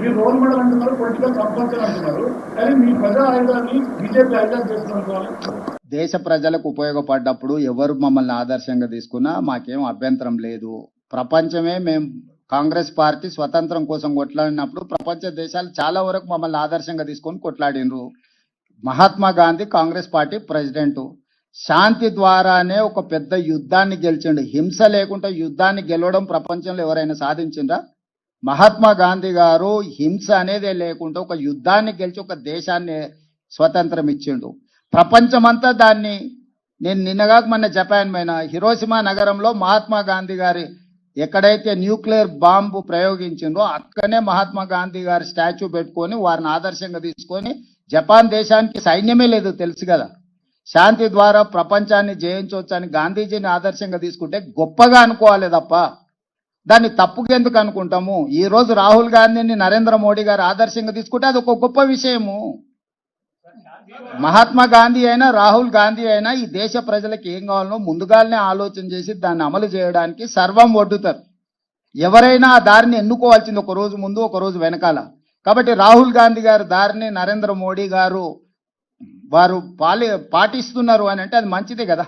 మీరు role model అంటున్నారు political compulsory అంటున్నారు. కానీ మీ ప్రజా ఆయుధాన్ని బీజేపీ హైజాక్ చేస్తున్నారు దేశ ప్రజలకు ఉపయోగపడ్డప్పుడు ఎవరు మమ్మల్ని ఆదర్శంగా తీసుకున్నా మాకేం అభ్యంతరం లేదు. ప్రపంచమే మేము కాంగ్రెస్ పార్టీ స్వతంత్రం కోసం కొట్లాడినప్పుడు ప్రపంచ దేశాలు చాలా వరకు మమ్మల్ని ఆదర్శంగా తీసుకొని కొట్లాడినరు. Mahatma Gandhi Congress party president. శాంతి ద్వారానే ఒక పెద్ద యుద్ధాన్ని గెలిచిండు. హింస లేకుండా యుద్ధాన్ని గెలవడం ప్రపంచంలో ఎవరైనా సాధించిండ్రా? మహాత్మా గాంధీ గారు హింస అనేదే లేకుండా ఒక యుద్ధాన్ని గెలిచి ఒక దేశాన్ని స్వతంత్రం ఇచ్చిండు. ప్రపంచమంతా దాన్ని నేను నిన్నగా మొన్న జపాన్ పైన హిరోషిమా నగరంలో మహాత్మా గాంధీ గారి ఎక్కడైతే న్యూక్లియర్ బాంబు ప్రయోగించిందో అక్కడనే మహాత్మా గాంధీ గారి స్టాచ్యూ పెట్టుకొని వారిని ఆదర్శంగా తీసుకొని జపాన్ దేశానికి సైన్యమే లేదు తెలుసు కదా. శాంతి ద్వారా ప్రపంచాన్ని జయించవచ్చు అని గాంధీజీని ఆదర్శంగా తీసుకుంటే గొప్పగా అనుకోవాలి తప్ప దాన్ని తప్పుగా ఎందుకు అనుకుంటాము? ఈరోజు రాహుల్ గాంధీని నరేంద్ర మోడీ గారు ఆదర్శంగా తీసుకుంటే అది ఒక గొప్ప విషయము. మహాత్మా గాంధీ అయినా రాహుల్ గాంధీ అయినా ఈ దేశ ప్రజలకు ఏం కావాలనో ముందుగానే ఆలోచన చేసి దాన్ని అమలు చేయడానికి సర్వం ఒడ్డుతారు. ఎవరైనా ఆ దారిని ఎన్నుకోవాల్సింది ఒక రోజు ముందు ఒక రోజు వెనకాల. కాబట్టి రాహుల్ గాంధీ గారి దారిని నరేంద్ర మోడీ గారు వారు పాలి పాటిస్తున్నారు అని అంటే అది మంచిదే కదా?